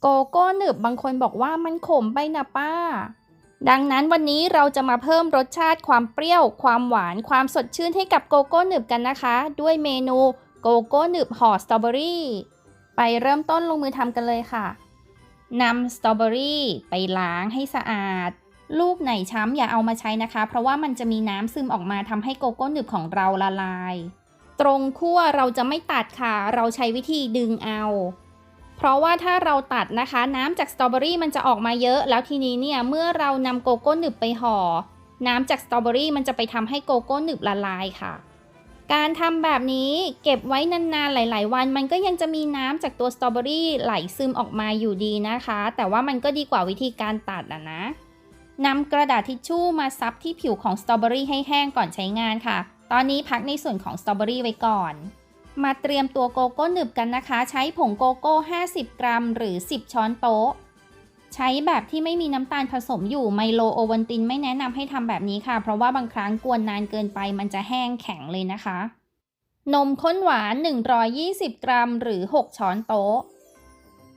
โกโก้หนึบบางคนบอกว่ามันขมไปนะป้า ดังนั้นวันนี้เราจะมาเพิ่มรสชาติความเปรี้ยว ความหวาน ความสดชื่นให้กับโกโก้หนึบกันนะคะ ด้วยเมนูโกโก้หนึบห่อสตรอเบอรี่ ไปเริ่มต้นลงมือทำกันเลยค่ะนำสตรอเบอรี่ไปล้างให้สะอาด ลูกไหนช้ำอย่าเอามาใช้นะคะ เพราะว่ามันจะมีน้ำซึมออกมาทำให้โกโก้หนึบของเราละลาย ตรงขั้วเราจะไม่ตัดค่ะ เราใช้วิธีดึงเอา เพราะว่าถ้าเราตัดนะคะ น้ำจากสตรอเบอรี่มันจะออกมาเยอะ แล้วทีนี้เนี่ยเมื่อเรานำโกโก้หนึบไปห่อ น้ำจากสตรอเบอรี่มันจะไปทำให้โกโก้หนึบละลายค่ะ การทำแบบนี้เก็บไว้นานๆหลาย ๆ วัน มันก็ยังจะมีน้ำจากตัวสตรอเบอรี่ไหลซึมออกมาอยู่ดีนะคะ แต่ว่ามันก็ดีกว่าวิธีการตัดอะนะนำกระดาษทิชชู่มาซับที่ผิวของสตรอเบอรี่ให้แห้งก่อนใช้งานค่ะ ตอนนี้พักในส่วนของสตรอเบอรี่ไว้ก่อน มาเตรียมตัวโกโก้หนึบกันนะคะ ใช้ผงโกโก้ 50 กรัม หรือ 10 ช้อนโต๊ะ ใช้แบบที่ไม่มีน้ำตาลผสมอยู่ไมโลโอวัลตินไม่แนะนำให้ทำแบบนี้ค่ะ เพราะว่าบางครั้งกวนนานเกินไปมันจะแห้งแข็งเลยนะคะ นมข้นหวาน 120 กรัม หรือ 6 ช้อนโต๊ะ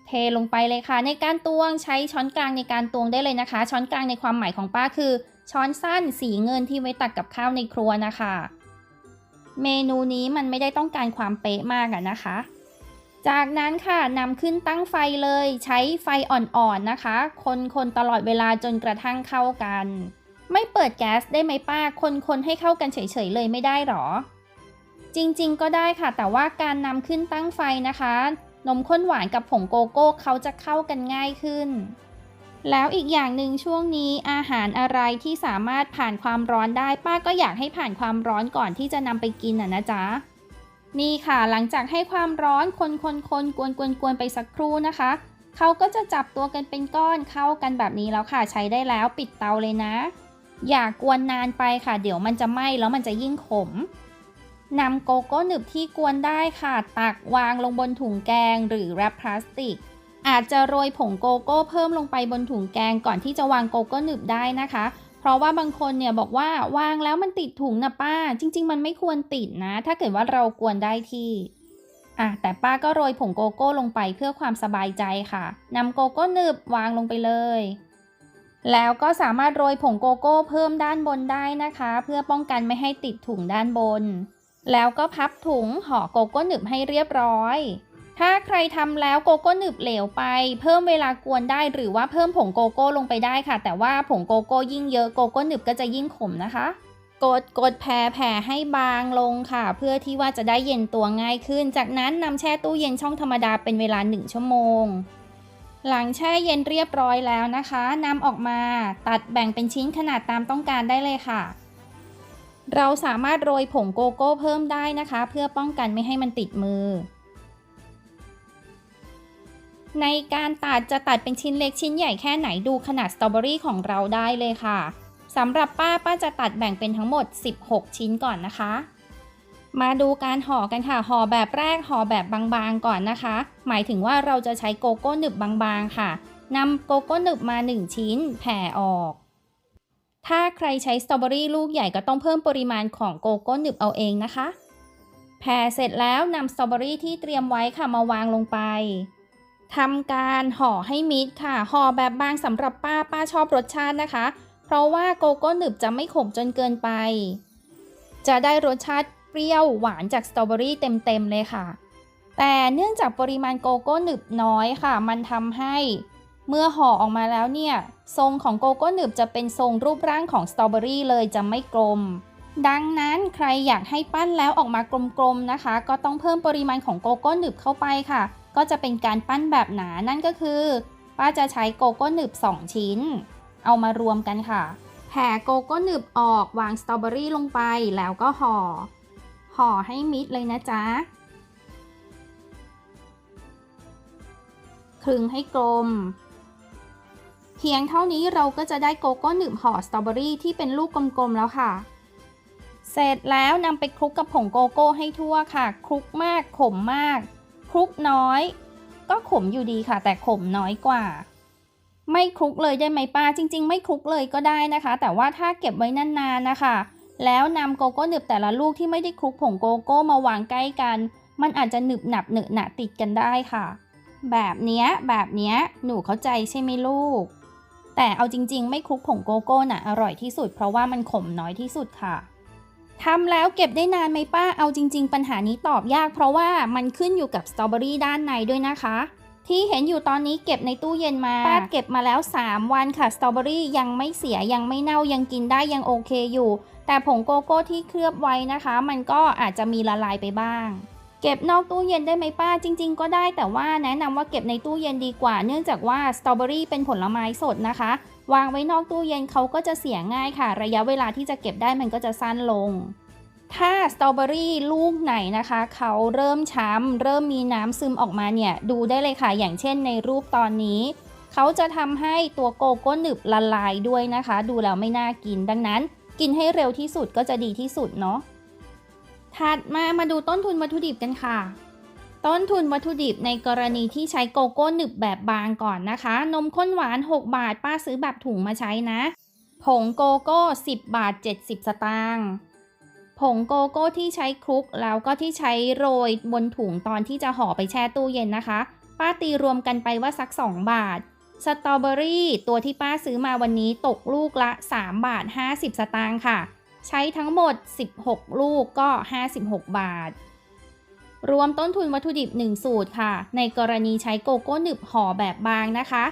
เทลงไปเลยค่ะ ในการตวงใช้ช้อนกลางในการตวงได้เลยนะคะ ช้อนกลางในความหมายของป้าคือ ช้อนสั้นสีเงินที่ไว้ตักกับข้าวในครัวนะคะ เมนูนี้มันไม่ได้ต้องการความเป๊ะมากอะนะคะ จากนั้นค่ะนำขึ้นตั้งไฟเลย ใช้ไฟอ่อนๆนะคะ คนๆตลอดเวลาจนกระทั่งเข้ากัน ไม่เปิดแก๊สได้ไหมป้า คนๆให้เข้ากันเฉยๆเลยไม่ได้หรอ จริงๆก็ได้ค่ะ แต่ว่าการนำขึ้นตั้งไฟนะคะ นมข้นหวานกับผงโกโก้เขาจะเข้ากันง่ายขึ้น แล้วอีกอย่างหนึ่งช่วงนี้อาหารอะไรที่สามารถผ่านความร้อนได้ป้าก็อยากให้ผ่านความร้อนก่อนที่จะนำไปกินอะนะจ๊ะนี่ค่ะหลังจากให้ความร้อนคนคนคนกวนกวนกวนไปสักครู่นะคะเขาก็จะจับตัวกันเป็นก้อนเข้ากันแบบนี้แล้วค่ะใช้ได้แล้วปิดเตาเลยนะ อย่ากวนนานไปค่ะ เดี๋ยวมันจะไหม้แล้วมันจะยิ่งขมนำโกโก้หนึบที่กวนได้ค่ะ ตักวางลงบนถุงแกงหรือแรปพลาสติก อาจจะโรยผงโกโก้เพิ่มลงไปบนถุงแกงก่อนที่จะวางโกโก้หนึบได้นะคะ เพราะว่าบางคนเนี่ยบอกว่าวางแล้วมันติดถุงนะป้า จริง ๆ มันไม่ควรติดนะ ถ้าเกิดว่าเรากวนได้ที่อะแต่ป้าก็โรยผงโกโก้ลงไปเพื่อความสบายใจค่ะนำโกโก้หนึบวางลงไปเลย แล้วก็สามารถโรยผงโกโก้เพิ่มด้านบนได้นะคะ เพื่อป้องกันไม่ให้ติดถุงด้านบน แล้วก็พับถุงห่อโกโก้หนึบให้เรียบร้อย ถ้าใครทำแล้วโกโก้หนึบเหลวไป เพิ่มเวลากวนได้หรือว่าเพิ่มผงโกโก้ลงไปได้ค่ะ แต่ว่าผงโกโก้ยิ่งเยอะโกโก้หนึบก็จะยิ่งขมนะคะ กดกดแผ่แผ่ให้บางลงค่ะ เพื่อที่ว่าจะได้เย็นตัวง่ายขึ้น จากนั้นนำแช่ตู้เย็นช่องธรรมดาเป็นเวลา 1 ชั่วโมง หลังแช่เย็นเรียบร้อยแล้วนะคะนำออกมาตัดแบ่งเป็นชิ้นขนาดตามต้องการได้เลยค่ะ เราสามารถโรยผงโกโก้เพิ่มได้นะคะ เพื่อป้องกันไม่ให้มันติดมือ ในการตัดจะตัดเป็นชิ้นเล็กชิ้นใหญ่แค่ไหนดูขนาดสตรอเบอรี่ของเราได้เลยค่ะสำหรับป้าป้าจะตัดแบ่งเป็นทั้งหมด 16 ชิ้นก่อนนะคะ มาดูการห่อกันค่ะห่อแบบแรกห่อแบบบางๆก่อนนะคะ หมายถึงว่าเราจะใช้โกโก้หนึบบางๆค่ะนำโกโก้หนึบมา 1 ชิ้น แผ่ออก ถ้าใครใช้สตรอเบอรี่ลูกใหญ่ก็ต้องเพิ่มปริมาณของโกโก้หนึบเอาเองนะคะ แผ่เสร็จแล้วนำสตรอเบอรี่ที่เตรียมไว้ค่ะมาวางลงไป ทำการห่อให้มิดค่ะ ห่อแบบบางสำหรับป้าป้าชอบรสชาตินะคะ เพราะว่าโกโก้หนึบจะไม่ขมจนเกินไป จะได้รสชาติเปรี้ยวหวานจากสตรอเบอรี่เต็มๆเลยค่ะ แต่เนื่องจากปริมาณโกโก้หนึบน้อยค่ะ มันทำให้เมื่อห่อออกมาแล้วเนี่ย ทรงของโกโก้หนึบจะเป็นทรงรูปร่างของสตรอเบอรี่เลยจะไม่กลม ดังนั้นใครอยากให้ปั้นแล้วออกมากลมๆนะคะ ก็ต้องเพิ่มปริมาณของโกโก้หนึบเข้าไปค่ะ ก็จะเป็นการปั้นแบบหนานั่นก็คือ ป้าจะใช้โกโก้หนึบ 2 ชิ้น เอามารวมกันค่ะ แผ่โกโก้หนึบออกวางสตรอเบอรี่ลงไปแล้วก็ห่อ ห่อให้มิดเลยนะจ๊ะคลึงให้กลม เพียงเท่านี้เราก็จะได้โกโก้หนึบห่อสตรอเบอรี่ที่เป็นลูกกลมๆแล้วค่ะเสร็จแล้วนำไปคลุกกับผงโกโก้ให้ทั่วค่ะ คลุกมากขมมาก คลุกน้อย ก็ขมอยู่ดีค่ะ แต่ขมน้อยกว่า ไม่คลุกเลยได้ไหมป้าจริง ๆ ไม่คลุกเลยก็ได้นะคะ แต่ว่าถ้าเก็บไว้นานๆนะคะ แล้วนำโกโก้หนึบแต่ละลูกที่ไม่ได้คลุกผงโกโก้มาวางใกล้กัน มันอาจจะหนึบหนับเหนอะหนะติดกันได้ค่ะ แบบเนี้ยแบบเนี้ยหนูเข้าใจใช่ไหมลูก แต่เอาจริง ๆ ไม่คลุกผงโกโก้น่ะอร่อยที่สุด เพราะว่ามันขมน้อยที่สุดค่ะ ทำแล้วเก็บได้นานไหมป้า เอาจริง ๆ ปัญหานี้ตอบยาก เพราะว่ามันขึ้นอยู่กับสตรอเบอรี่ด้านในด้วยนะคะ ที่เห็นอยู่ตอนนี้เก็บในตู้เย็นมาป้าเก็บมาแล้ว 3 วันค่ะสตรอเบอรี่ยังไม่เสียยังไม่เน่ายังกินได้ยังโอเคอยู่ แต่ผงโกโก้ที่เคลือบไว้นะคะ มันก็อาจจะมีละลายไปบ้าง เก็บนอกตู้เย็นได้ไหมป้าจริง ๆ ก็ได้แต่ว่าแนะนำว่าเก็บในตู้เย็นดีกว่า เนื่องจากว่าสตรอเบอรี่เป็นผลไม้สดนะคะ วางไว้นอกตู้เย็นเขาก็จะเสียง่ายค่ะ ระยะเวลาที่จะเก็บได้มันก็จะสั้นลง ถ้าสตรอเบอรี่ลูกไหนนะคะ เขาเริ่มช้ำเริ่มมีน้ำซึมออกมาเนี่ย ดูได้เลยค่ะ อย่างเช่นในรูปตอนนี้เขาจะทำให้ตัวโกโก้หนึบละลายด้วยนะคะ ดูแล้วไม่น่ากินดังนั้น กินให้เร็วที่สุดก็จะดีที่สุดเนาะถัดมามาดูต้นทุนวัตถุดิบกันค่ะ ต้นทุนวัตถุดิบในกรณีที่ใช้โกโก้หนึบแบบบางก่อนนะคะ นมข้นหวาน 6 บาท ป้าซื้อแบบถุงมาใช้นะ ผงโกโก้ 10 บาท 70 สตางค์ ผงโกโก้ที่ใช้คลุกแล้วก็ที่ใช้โรยบนถุงตอนที่จะห่อไปแช่ตู้เย็นนะคะ ป้าตีรวมกันไปว่าสัก 2 บาท สตรอเบอรี่ตัวที่ป้าซื้อมาวันนี้ตกลูกละ 3 บาท 50 สตางค์ค่ะ ใช้ทั้งหมด 16 ลูกก็ 56 บาท รวมต้นทุนวัตถุดิบ 1 สูตรค่ะ ในกรณีใช้โกโก้หนึบห่อแบบบางนะคะ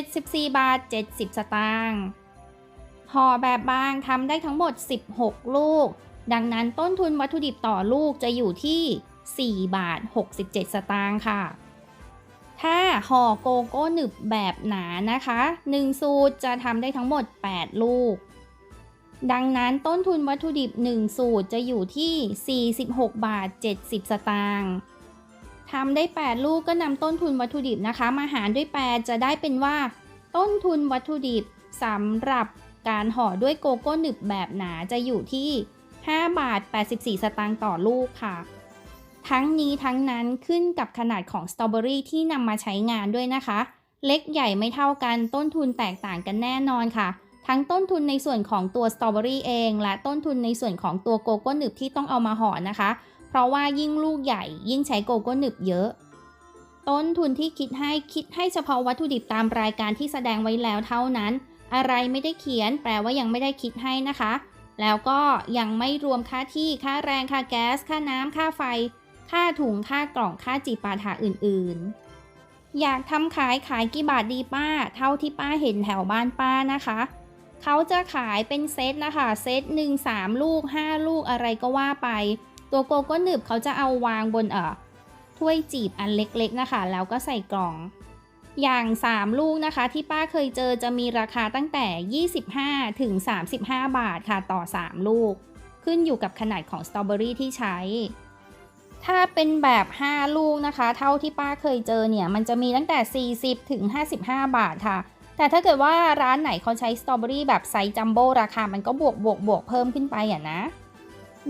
74 บาท 70 สตางค์ห่อแบบบางทำได้ทั้งหมด 16 ลูก ดังนั้นต้นทุนวัตถุดิบต่อลูกจะอยู่ที่ 4 บาท 67 สตางค์ค่ะ ถ้าห่อโกโก้หนึบแบบหนานะคะ 1 สูตรจะทำได้ทั้งหมด 8 ลูก ดังนั้นต้นทุนวัตถุดิบ 1 สูตรจะอยู่ที่ 46 บาท 70 สตางค์ทำได้ 8 ลูกก็นำต้นทุนวัตถุดิบนะคะ มาหารด้วย 8 จะได้เป็นว่า ต้นทุนวัตถุดิบสำหรับการห่อด้วยโกโก้หนึบแบบหนาจะอยู่ที่ 5 บาท 84 สตางค์ต่อลูกค่ะ ทั้งนี้ทั้งนั้นขึ้นกับขนาดของสตรอเบอรี่ที่นำมาใช้งานด้วยนะคะ เล็กใหญ่ไม่เท่ากันต้นทุนแตกต่างกันแน่นอนค่ะ ทั้งต้นทุนในส่วนของตัวสตรอเบอรี่เอง และต้นทุนในส่วนของตัวโกโก้หนึบที่ต้องเอามาห่อนะคะ เพราะว่ายิ่งลูกใหญ่ยิ่งใช้โกโก้หนึบเยอะ ต้นทุนที่คิดให้คิดให้เฉพาะวัตถุดิบตามรายการที่แสดงไว้แล้วเท่านั้น อะไรไม่ได้เขียน แปลว่ายังไม่ได้คิดให้นะคะ แล้วก็ยังไม่รวมค่าที่ค่าแรงค่าแก๊ส ค่าน้ำค่าไฟ ค่าถุงค่ากล่องค่าจีปาถาอื่น ๆ อยากทำขายขายกี่บาทดีป้า เท่าที่ป้าเห็นแถวบ้านป้านะคะ เขาจะขายเป็นเซตนะคะ เซตหนึ่งสามลูก5ลูกอะไรก็ว่าไป ตัวโกโก้หนึบเขาจะเอาวางบนเอ่อถ้วยจีบอันเล็กๆนะคะ แล้วก็ใส่กล่อง อย่าง 3 ลูกนะคะ ที่ป้าเคยเจอจะมีราคาตั้งแต่ 25 ถึง 35 บาทค่ะต่อ 3 ลูก ขึ้นอยู่กับขนาดของสตรอเบอรี่ที่ใช้ ถ้าเป็นแบบ 5 ลูกนะคะ เท่าที่ป้าเคยเจอเนี่ย มันจะมีตั้งแต่ 40 ถึง 55 บาทค่ะ แต่ถ้าเกิดว่าร้านไหนเขาใช้สตรอเบอรี่แบบไซส์จัมโบ้ราคามันก็บวกบวกบวกเพิ่มขึ้นไปอะนะ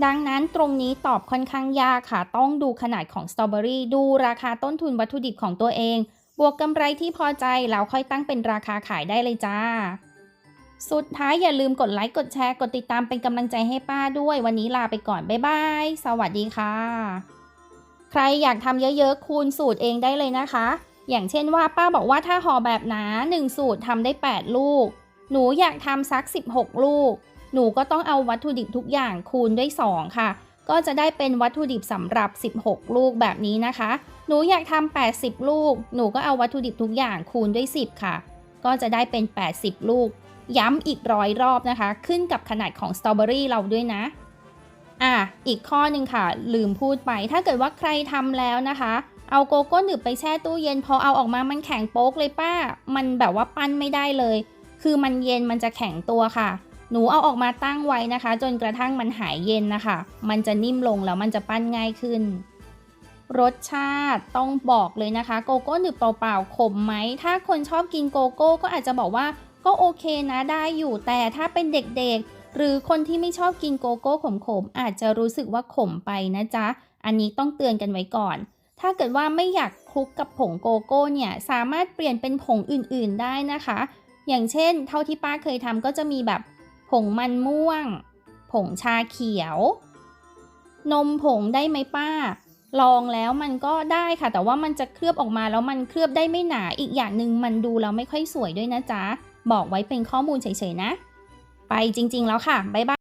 ดังนั้นตรงนี้ตอบค่อนข้างยากค่ะ ต้องดูขนาดของสตรอเบอรี่ดูราคาต้นทุนวัตถุดิบของตัวเอง บวกกำไรที่พอใจแล้วค่อยตั้งเป็นราคาขายได้เลยจ้า สุดท้ายอย่าลืมกดไลค์กดแชร์กดติดตามเป็นกำลังใจให้ป้าด้วย วันนี้ลาไปก่อนบ๊ายบายสวัสดีค่ะ ใครอยากทำเยอะๆคูณสูตรเองได้เลยนะคะ อย่างเช่นว่าป้าบอกว่าถ้าห่อแบบหนา1สูตรทำได้ 8 ลูก หนูอยากทำสัก 16 ลูก หนูก็ต้องเอาวัตถุดิบทุกอย่างคูณด้วย 2 ค่ะ ก็จะได้เป็นวัตถุดิบสำหรับ 16 ลูกแบบนี้นะคะ หนูอยากทำ80 ลูก หนูก็เอาวัตถุดิบทุกอย่างคูณด้วย 10 ค่ะ ก็จะได้เป็น 80 ลูก ย้ำอีกร้อยรอบนะคะ ขึ้นกับขนาดของสตรอเบอรี่เราด้วยนะอะอีกข้อหนึ่งค่ะ ลืมพูดไปถ้าเกิดว่าใครทำแล้วนะคะ เอาโกโก้หนึบไปแช่ตู้เย็นพอเอาออกมามันแข็งโป๊กเลยป้า มันแบบว่าปั้นไม่ได้เลย คือมันเย็นมันจะแข็งตัวค่ะ หนูเอาออกมาตั้งไว้นะคะ จนกระทั่งมันหายเย็นนะคะ มันจะนิ่มลงแล้วมันจะปั้นง่ายขึ้น รสชาติต้องบอกเลยนะคะ โกโก้หนึบเปล่าๆขมไหม ถ้าคนชอบกินโกโก้ก็อาจจะบอกว่าก็โอเคนะได้อยู่แต่ถ้าเป็นเด็กๆ หรือคนที่ไม่ชอบกินโกโก้ขมๆอาจจะรู้สึกว่าขมไปนะจ๊ะ อันนี้ต้องเตือนกันไว้ก่อน ถ้าเกิดว่าไม่อยากคลุกกับผงโกโก้เนี่ยสามารถเปลี่ยนเป็นผงอื่นๆได้นะคะ อย่างเช่น เท่าที่ป้าเคยทำก็จะมีแบบผงมันม่วง ผงชาเขียว นมผงได้ไหมป้า ลองแล้วมันก็ได้ค่ะ แต่ว่ามันจะเคลือบออกมาแล้วมันเคลือบได้ไม่หนาอีกอย่างหนึ่งมันดูแล้วไม่ค่อยสวยด้วยนะจ๊ะ บอกไว้เป็นข้อมูลเฉยๆนะ ไปจริงๆแล้วค่ะบ๊ายบาย